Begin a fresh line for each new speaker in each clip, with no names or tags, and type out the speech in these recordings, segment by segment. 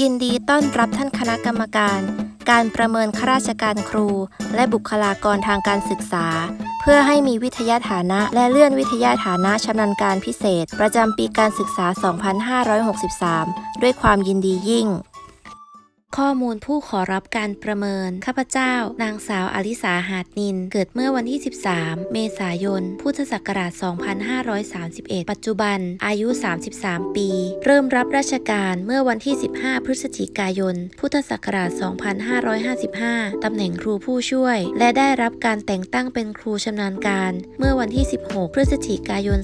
ยินดีต้อนรับท่านคณะกรรมการ การประเมินข้าราชการครู และบุคลากรทางการศึกษา เพื่อให้มีวิทยาฐานะ และเลื่อนวิทยาฐานะชำนาญการพิเศษ ประจำปีการศึกษา 2563 ด้วยความยินดียิ่ง ข้อมูลผู้ขอรับการประเมิน ข้าพเจ้า นางสาวอลิสาหาดนิน เกิดเมื่อวันที่ 13 เมษายน พุทธศักราช 2531 ปัจจุบัน อายุ 33 ปี เริ่มรับราชการเมื่อวันที่ 15 พฤศจิกายน พุทธศักราช 2555 ตำแหน่งครูผู้ช่วย และได้รับการแต่งตั้งเป็นครูชำนาญการ เมื่อวันที่ 16 พฤศจิกายน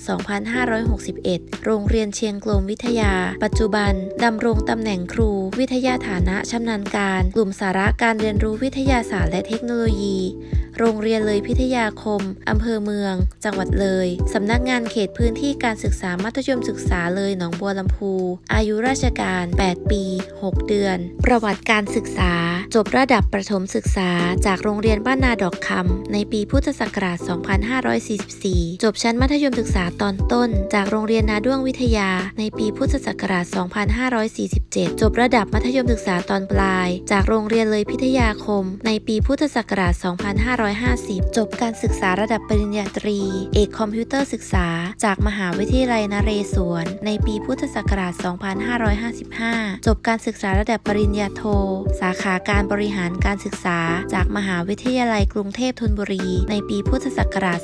2561 โรงเรียนเชียงกลมวิทยา ปัจจุบันดำรงตำแหน่งครูวิทยาฐานะชำนาญการ กลุ่มสาระการเรียนรู้วิทยาศาสตร์และเทคโนโลยี โรงเรียนเลยพิทยาคม อำเภอเมือง จังหวัดเลย สำนักงานเขตพื้นที่การศึกษามัธยมศึกษาเลยหนองบัวลำพู อายุราชการ 8 ปี 6 เดือน ประวัติการศึกษา จบระดับประถมศึกษา จากโรงเรียนบ้านนาดอกคำในปีพุทธศักราช 2544 จบชั้นมัธยมศึกษาตอนต้น จากโรงเรียนนาด้วงวิทยา ในปีพุทธศักราช 2547 จบระดับมัธยมศึกษาตอนปลาย จากโรงเรียนเลยพิทยาคม ในปีพุทธศักราช2550 จบการศึกษาระดับปริญญาตรี เอกคอมพิวเตอร์ศึกษา จากมหาวิทยาลัยนเรศวร ในปีพุทธศักราช 2555 จบการศึกษาระดับปริญญาโท สาขาการบริหารการศึกษา จากมหาวิทยาลัยกรุงเทพธนบุรี ในปีพุทธศักราช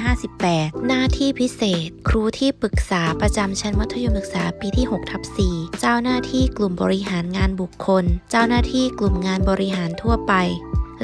2558 หน้าที่พิเศษ ครูที่ปรึกษาประจำชั้นมัธยมศึกษาปีที่6ทับ4เจ้าหน้าที่กลุ่มบริหารงานบุคคล เจ้าหน้าที่กลุ่มงานบริหารทั่วไป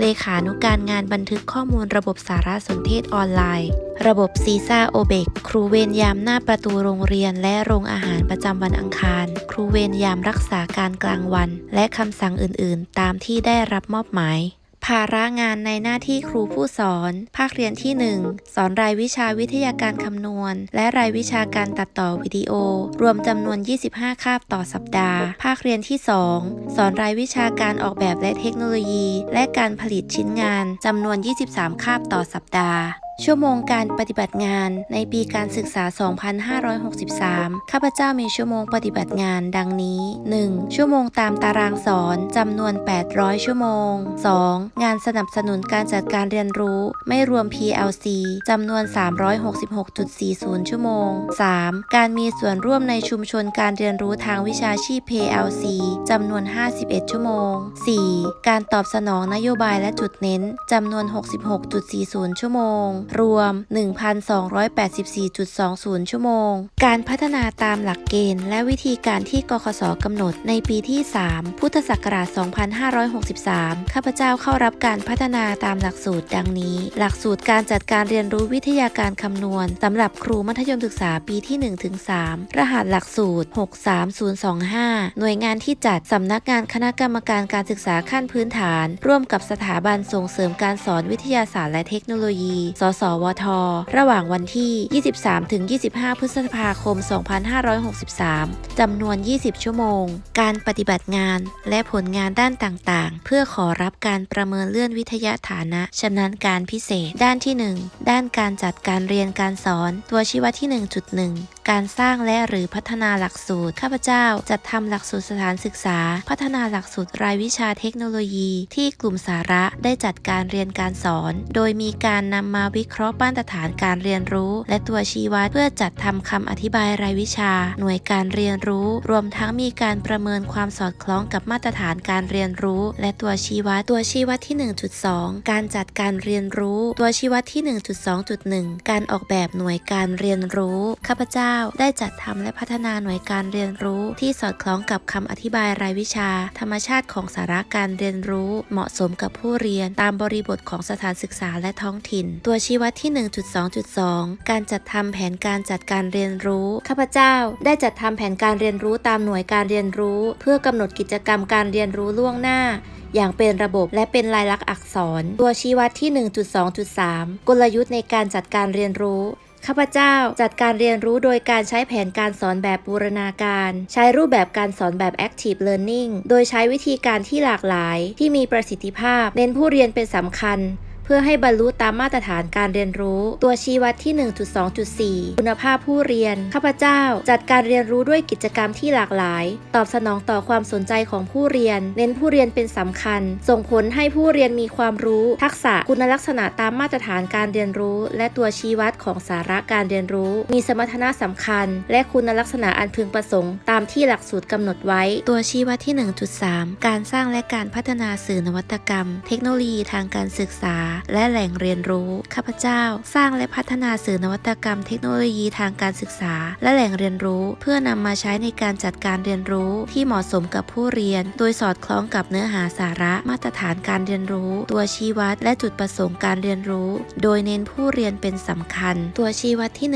เลขานุการงานบันทึกข้อมูลระบบสารสนเทศออนไลน์ ระบบซีซ่าโอเบกครูเวรยามหน้าประตูโรงเรียนและโรงอาหารประจำวันอังคาร ครูเวรยามรักษาการกลางวัน และคำสั่งอื่นๆ ตามที่ได้รับมอบหมาย ภาระงานในหน้าที่ครูผู้สอน ภาคเรียนที่ 1 สอนรายวิชาวิทยาการคำนวณ และรายวิชาการตัดต่อวิดีโอ รวมจำนวน 25 คาบต่อสัปดาห์ ภาคเรียนที่ 2 สอนรายวิชาการออกแบบและเทคโนโลยี และการผลิตชิ้นงานจำนวน 23 คาบต่อสัปดาห์ ชั่วโมงการปฏิบัติงานในปีการศึกษา 2563 ข้าพเจ้ามีชั่วโมงปฏิบัติงานดังนี้ 1. ชั่วโมงตามตารางสอนจำนวน 800 ชั่วโมง 2. งานสนับสนุนการจัดการเรียนรู้ ไม่รวม PLC จำนวน 366.40 ชั่วโมง 3. การมีส่วนร่วมในชุมชนการเรียนรู้ทางวิชาชีพ PLC จำนวน 51 ชั่วโมง 4. การตอบสนองนโยบายและจุดเน้นจำนวน 66.40 ชั่วโมงรวม 1,284.20 ชั่วโมง การพัฒนาตามหลักเกณฑ์ และวิธีการที่กคสกำหนดในปีที่ 3 พุทธศักราช 2563 ข้าพเจ้าเข้ารับการพัฒนาตามหลักสูตรดังนี้ หลักสูตรการจัดการเรียนรู้วิทยาการคำนวณสำหรับครูมัธยมศึกษาปีที่ 1-3 รหัสหลักสูตร 63025 หน่วยงานที่จัดสำนักงานคณะกรรมการการศึกษาขั้นพื้นฐาน ร่วมกับสถาบันส่งเสริมการสอนวิทยาศาสตร์และเทคโนโลยี สสวท ระหว่างวันที่ 23-25 พฤษภาคม 2563 จำนวน 20 ชั่วโมง การปฏิบัติงานและผลงานด้านต่างๆ เพื่อขอรับการประเมินเลื่อนวิทยาฐานะชำนาญการพิเศษ ด้านที่ 1 ด้านการจัดการเรียนการสอน ตัวชี้วัดที่ 1.1การสร้างและหรือพัฒนาหลักสูตร ข้าพเจ้าจัดทำหลักสูตรสถานศึกษา พัฒนาหลักสูตรรายวิชาเทคโนโลยี ที่กลุ่มสาระได้จัดการเรียนการสอน โดยมีการนำมาวิเคราะห์มาตรฐานการเรียนรู้ และตัวชี้วัดเพื่อจัดทำคำอธิบายรายวิชา หน่วยการเรียนรู้ รวมทั้งมีการประเมินความสอดคล้องกับมาตรฐานการเรียนรู้ และตัวชี้วัดตัวชี้วัดที่ 1.2 การจัดการเรียนรู้ ตัวชี้วัดที่ 1.2.1 การออกแบบหน่วยการเรียนรู้ข้าพเจ้าได้จัดทำและพัฒนาหน่วยการเรียนรู้ ที่สอดคล้องกับคำอธิบายรายวิชา ธรรมชาติของสาระการเรียนรู้ เหมาะสมกับผู้เรียน ตามบริบทของสถานศึกษาและท้องถิ่น ตัวชี้วัดที่ 1.2.2 การจัดทำแผนการจัดการเรียนรู้ ข้าพเจ้า ได้จัดทำแผนการเรียนรู้ตามหน่วยการเรียนรู้ เพื่อกำหนดกิจกรรมการเรียนรู้ล่วงหน้าอย่างเป็นระบบและเป็นลายลักษณ์อักษร ตัวชี้วัดที่ 1.2.3 กลยุทธ์ในการจัดการเรียนรู้ ข้าพเจ้าจัดการเรียนรู้โดยการใช้แผนการสอนแบบบูรณาการ ใช้รูปแบบการสอนแบบ active learning โดยใช้วิธีการที่หลากหลาย ที่มีประสิทธิภาพ เน้นผู้เรียนเป็นสำคัญ เพื่อให้บรรลุตามมาตรฐานการเรียนรู้ ตัวชี้วัดที่ 1.2.4 คุณภาพผู้เรียน ข้าพเจ้า จัดการเรียนรู้ด้วยกิจกรรมที่หลากหลาย ตอบสนองต่อความสนใจของผู้เรียน เน้นผู้เรียนเป็นสำคัญ ส่งผลให้ผู้เรียนมีความรู้ ทักษะคุณลักษณะตามมาตรฐานการเรียนรู้ และตัวชี้วัดของสาระการเรียนรู้ มีสมรรถนะสำคัญ และคุณลักษณะอันพึงประสงค์ ตามที่หลักสูตรกำหนดไว้ ตัวชี้วัดที่ 1.3 การสร้างและการพัฒนาสื่อนวัตกรรม เทคโนโลยีทางการศึกษาและแหล่งเรียนรู้ ข้าพเจ้า สร้างและพัฒนาสื่อนวัตกรรมเทคโนโลยีทางการศึกษา และแหล่งเรียนรู้ เพื่อนำมาใช้ในการจัดการเรียนรู้ที่เหมาะสมกับผู้เรียน โดยสอดคล้องกับเนื้อหาสาระมาตรฐานการเรียนรู้ ตัวชี้วัด และจุดประสงค์การเรียนรู้ โดยเน้นผู้เรียนเป็นสำคัญ ตัวชี้วัดที่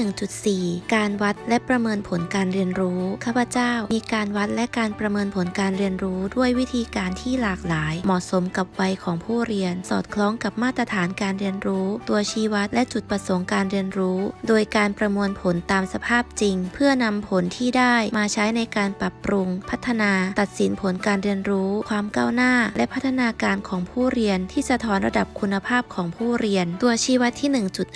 1.4 การวัดและประเมินผลการเรียนรู้ข้าพเจ้า มีการวัดและการประเมินผลการเรียนรู้ด้วยวิธีการที่หลากหลาย เหมาะสมกับวัยของผู้เรียน สอดคล้องกับมาตรฐานการเรียนรู้ ตัวชี้วัดและจุดประสงค์การเรียนรู้ โดยการประมวลผลตามสภาพจริง เพื่อนำผลที่ได้มาใช้ในการปรับปรุง พัฒนา ตัดสินผลการเรียนรู้ ความก้าวหน้า และพัฒนาการของผู้เรียนที่สะท้อนระดับคุณภาพของผู้เรียน ตัวชี้วัดที่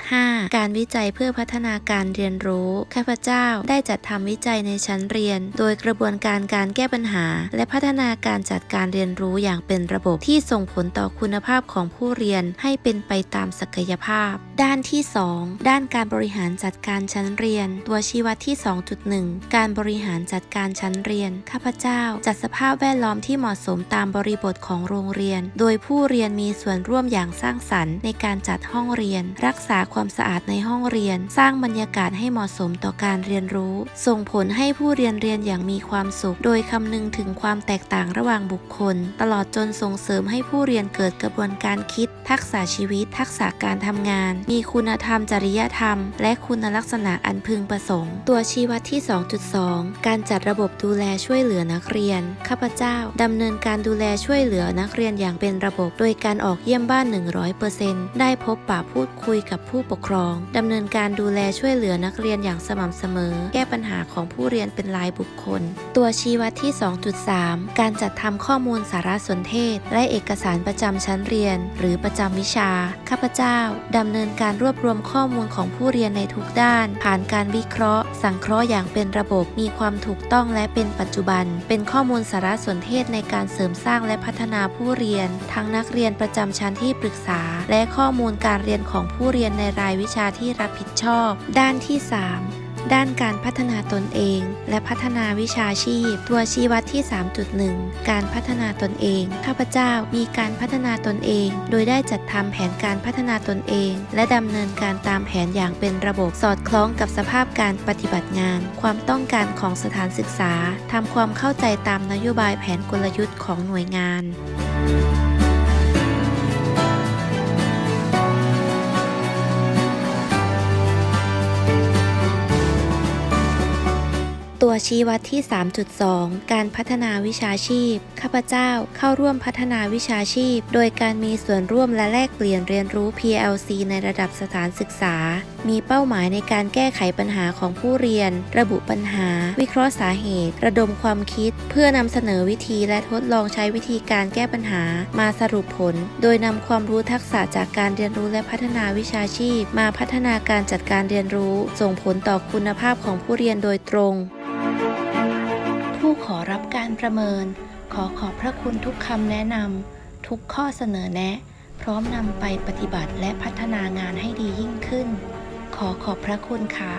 1.5 การวิจัยเพื่อพัฒนาการเรียนรู้ข้าพเจ้าได้จัดทำวิจัยในชั้นเรียน โดยกระบวนการการแก้ปัญหา และพัฒนาการจัดการเรียนรู้อย่างเป็นระบบที่ส่งผลต่อคุณภาพของผู้เรียนให้เป็นไปตามศักยภาพ ด้านที่ 2 ด้านการบริหารจัดการชั้นเรียน ตัวชี้วัดที่ 2.1 การบริหารจัดการชั้นเรียน ข้าพเจ้า จัดสภาพแวดล้อมที่เหมาะสมตามบริบทของโรงเรียน โดยผู้เรียนมีส่วนร่วมอย่างสร้างสรรค์ในการจัดห้องเรียน รักษาความสะอาดในห้องเรียน สร้างบรรยากาศให้เหมาะสมต่อการเรียนรู้ ส่งผลให้ผู้เรียนเรียนอย่างมีความสุข โดยคำนึงถึงความแตกต่างระหว่างบุคคล ตลอดจนส่งเสริมให้ผู้เรียนเกิดกระบวนการคิด ทักษะชีวิต ทักษะการทำงาน มีคุณธรรมจริยธรรม และคุณลักษณะอันพึงประสงค์ ตัวชี้วัดที่ 2.2 การจัดระบบดูแลช่วยเหลือนักเรียน ข้าพเจ้าดำเนินการดูแลช่วยเหลือนักเรียนอย่างเป็นระบบ โดยการออกเยี่ยมบ้าน 100%ได้พบปะพูดคุยกับผู้ปกครองดำเนินการดูแลช่วยเหลือนักเรียนอย่างสม่ำเสมอ แก้ปัญหาของผู้เรียนเป็นรายบุคคล ตัวชี้วัดที่ 2.3 การจัดทำข้อมูลสารสนเทศ และเอกสารประจำชั้นเรียน หรือประจำวิชาข้าพเจ้าดำเนินการรวบรวมข้อมูลของผู้เรียนในทุกด้าน ผ่านการวิเคราะห์ สังเคราะห์อย่างเป็นระบบ มีความถูกต้องและเป็นปัจจุบัน เป็นข้อมูลสารสนเทศในการเสริมสร้างและพัฒนาผู้เรียน ทั้งนักเรียนประจำชั้นที่ปรึกษา และข้อมูลการเรียนของผู้เรียนในรายวิชาที่รับผิดชอบ ด้านที่ 3 ด้านการพัฒนาตนเอง และพัฒนาวิชาชีพ ตัวชี้วัดที่ 3.1 การพัฒนาตนเอง ข้าพเจ้ามีการพัฒนาตนเอง โดยได้จัดทำแผนการพัฒนาตนเอง และดำเนินการตามแผนอย่างเป็นระบบสอดคล้องกับสภาพการปฏิบัติงาน ความต้องการของสถานศึกษาทำความเข้าใจตามนโยบายแผนกลยุทธ์ของหน่วยงาน ตัวชี้วัดที่ 3.2 การพัฒนาวิชาชีพ ข้าพเจ้าเข้าร่วมพัฒนาวิชาชีพ โดยการมีส่วนร่วมและแลกเปลี่ยนเรียนรู้ PLC ในระดับสถานศึกษา มีเป้าหมายในการแก้ไขปัญหาของผู้เรียน ระบุปัญหา วิเคราะห์สาเหตุ ระดมความคิด เพื่อนำเสนอวิธีและทดลองใช้วิธีการแก้ปัญหา มาสรุปผล โดยนำความรู้ทักษะจากการเรียนรู้และพัฒนาวิชาชีพ มาพัฒนาการจัดการเรียนรู้ ส่งผลต่อคุณภาพของผู้เรียนโดยตรง ประเมิน ขอขอบพระคุณทุกคำแนะนำทุกข้อเสนอแนะ พร้อมนำไปปฏิบัติและพัฒนางานให้ดียิ่งขึ้น ขอขอบพระคุณค่ะ